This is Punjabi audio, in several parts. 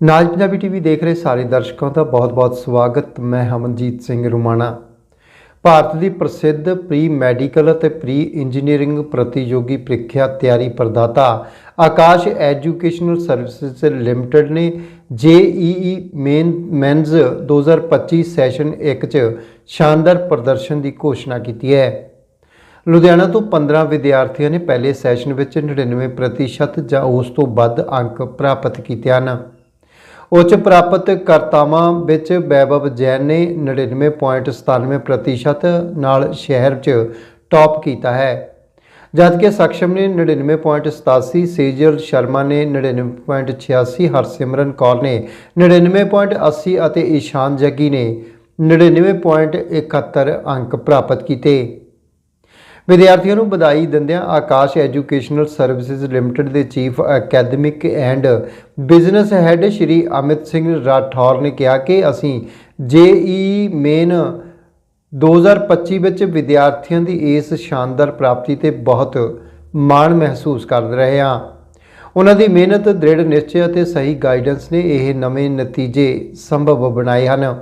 ਨਾਜ ਪੰਜਾਬੀ ਟੀਵੀ ਦੇਖ ਰਹੇ ਸਾਰੇ ਦਰਸ਼ਕਾਂ ਦਾ ਬਹੁਤ-ਬਹੁਤ ਸਵਾਗਤ। ਮੈਂ ਹਮਨਜੀਤ ਸਿੰਘ ਰੁਮਾਣਾ। ਭਾਰਤ ਦੀ ਪ੍ਰਸਿੱਧ ਪ੍ਰੀ ਮੈਡੀਕਲ ਅਤੇ ਪ੍ਰੀ ਇੰਜੀਨੀਅਰਿੰਗ ਪ੍ਰਤੀਯੋਗੀ ਪ੍ਰੀਖਿਆ ਤਿਆਰੀ ਪ੍ਰਦਾਤਾ ਆਕਾਸ਼ ਐਜੂਕੇਸ਼ਨਲ ਸਰਵਿਸਿਜ਼ ਲਿਮਟਿਡ ਨੇ ਜੇਈਈ ਮੇਨ ਮੈਨਸ 2025 ਸੈਸ਼ਨ 1 ਚ ਸ਼ਾਨਦਾਰ ਪ੍ਰਦਰਸ਼ਨ ਦੀ ਘੋਸ਼ਣਾ ਕੀਤੀ ਹੈ। ਲੁਧਿਆਣਾ ਤੋਂ 15 ਵਿਦਿਆਰਥੀਆਂ ਨੇ ਪਹਿਲੇ ਸੈਸ਼ਨ ਵਿੱਚ 99% ਜਾਂ ਉਸ ਤੋਂ ਵੱਧ ਅੰਕ ਪ੍ਰਾਪਤ ਕੀਤੇ ਹਨ। ਉੱਚ ਪ੍ਰਾਪਤ ਕਰਤਾਵਾਂ ਵਿੱਚ ਵੈਭਵ ਜੈਨ ਨੇ 99.97% ਨਾਲ ਸ਼ਹਿਰ 'ਚ ਟੌਪ ਕੀਤਾ ਹੈ। ਜਦਕਿ ਸક્ષਮ ਨੇ 99.87 ਸੇਜਲ ਸ਼ਰਮਾ ਨੇ 99.86 ਹਰਸਿਮਰਨ ਕੌਰ ਨੇ 99.80 ਅਤੇ ਈਸ਼ਾਨ ਜੱਗੀ ਨੇ 99.71 ਅੰਕ ਪ੍ਰਾਪਤ ਕੀਤੇ। ਵਿਦਿਆਰਥੀਆਂ ਨੂੰ ਵਧਾਈ ਦਿੰਦਿਆਂ ਆਕਾਸ਼ ਐਜੂਕੇਸ਼ਨਲ ਸਰਵਿਸਿਜ਼ ਲਿਮਟਿਡ ਦੇ chief academic and business head Shri Amit Singh Rathore ਨੇ ਕਿਹਾ ਕਿ ਅਸੀਂ ਜੇਈ ਮੇਨ 2025 ਵਿੱਚ ਵਿਦਿਆਰਥੀਆਂ ਦੀ ਇਸ ਸ਼ਾਨਦਾਰ ਪ੍ਰਾਪਤੀ ਤੇ ਬਹੁਤ ਮਾਣ ਮਹਿਸੂਸ ਕਰ ਰਹੇ ਹਾਂ। ਉਹਨਾਂ ਦੀ ਮਿਹਨਤ, ਦ੍ਰਿੜ ਨਿਸ਼ਚੈ ਅਤੇ ਸਹੀ ਗਾਈਡੈਂਸ ਨੇ ਇਹ ਨਵੇਂ ਨਤੀਜੇ ਸੰਭਵ ਬਣਾਏ ਹਨ।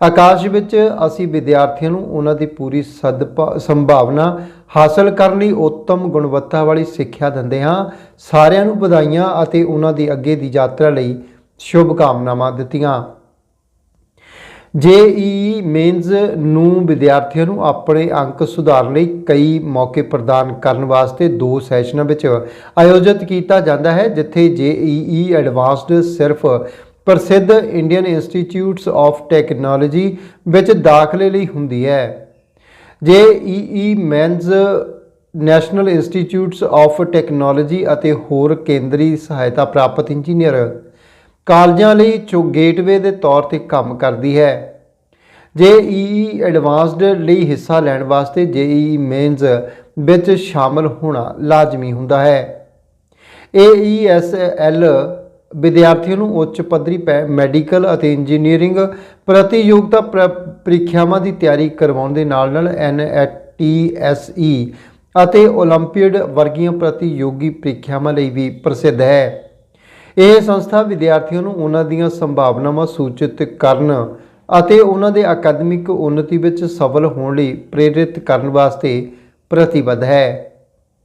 ਆਕਾਸ਼ ਵਿੱਚ ਅਸੀਂ ਵਿਦਿਆਰਥੀਆਂ ਨੂੰ ਉਹਨਾਂ ਦੀ ਪੂਰੀ ਸਦਭਾ ਸੰਭਾਵਨਾ ਹਾਸਲ ਕਰਨ ਲਈ ਉੱਤਮ ਗੁਣਵੱਤਾ ਵਾਲੀ ਸਿੱਖਿਆ ਦਿੰਦੇ ਹਾਂ। ਸਾਰਿਆਂ ਨੂੰ ਵਧਾਈਆਂ ਅਤੇ ਉਹਨਾਂ ਦੀ ਅੱਗੇ ਦੀ ਯਾਤਰਾ ਲਈ ਸ਼ੁਭ ਕਾਮਨਾਵਾਂ ਦਿੱਤੀਆਂ। ਜੇਈ ਮੇਨਜ਼ ਨੂੰ ਵਿਦਿਆਰਥੀਆਂ ਨੂੰ ਆਪਣੇ ਅੰਕ ਸੁਧਾਰਨ ਲਈ ਕਈ ਮੌਕੇ ਪ੍ਰਦਾਨ ਕਰਨ ਵਾਸਤੇ ਦੋ ਸੈਸ਼ਨਾਂ ਵਿੱਚ ਆਯੋਜਿਤ ਕੀਤਾ ਜਾਂਦਾ ਹੈ, ਜਿੱਥੇ ਜੇਈਈ ਐਡਵਾਂਸਡ ਸਿਰਫ ਪ੍ਰਸਿੱਧ ਇੰਡੀਅਨ ਇੰਸਟੀਚਿਊਟਸ ਆਫ ਟੈਕਨੋਲੋਜੀ ਵਿੱਚ ਦਾਖਲੇ ਲਈ ਹੁੰਦੀ ਹੈ। JEE mains national institutes of technology ਅਤੇ ਹੋਰ ਕੇਂਦਰੀ ਸਹਾਇਤਾ ਪ੍ਰਾਪਤ ਇੰਜੀਨੀਅਰ ਕਾਲਜਾਂ ਲਈ ਚੋ ਗੇਟਵੇ ਦੇ ਤੌਰ ਤੇ ਕੰਮ ਕਰਦੀ ਹੈ। ਜੇਈਈ ਐਡਵਾਂਸਡ ਲਈ ਹਿੱਸਾ ਲੈਣ ਵਾਸਤੇ ਜੇਈਈ ਮੇਨਸ ਵਿੱਚ ਸ਼ਾਮਲ ਹੋਣਾ ਲਾਜ਼ਮੀ ਹੁੰਦਾ ਹੈ। AESL ਵਿਦਿਆਰਥੀਆਂ ਨੂੰ ਉੱਚ ਪੱਧਰੀ ਪੈ, ਮੈਡੀਕਲ ਅਤੇ ਇੰਜੀਨੀਅਰਿੰਗ ਪ੍ਰਤੀਯੋਗਤਾ ਪ੍ਰੀਖਿਆਵਾਂ ਦੀ ਤਿਆਰੀ ਕਰਵਾਉਣ ਦੇ ਨਾਲ ਨਾਲ ਐਨ ਐਟੀ ਐਸ ਈ ਅਤੇ 올림픽ਡ ਵਰਗੀਆਂ ਪ੍ਰਤੀਯੋਗੀ ਪ੍ਰੀਖਿਆਵਾਂ ਲਈ ਵੀ ਪ੍ਰਸਿੱਧ ਹੈ। ਇਹ ਸੰਸਥਾ ਵਿਦਿਆਰਥੀਆਂ ਨੂੰ ਉਹਨਾਂ ਦੀਆਂ ਸੰਭਾਵਨਾਵਾਂ ਸੂਚਿਤ ਕਰਨ ਅਤੇ ਉਹਨਾਂ ਦੇ ਅਕਾਦਮਿਕ ਉન્નਤੀ ਵਿੱਚ ਸਫਲ ਹੋਣ ਲਈ ਪ੍ਰੇਰਿਤ ਕਰਨ ਵਾਸਤੇ ਪ੍ਰਤੀਬੱਧ ਹੈ।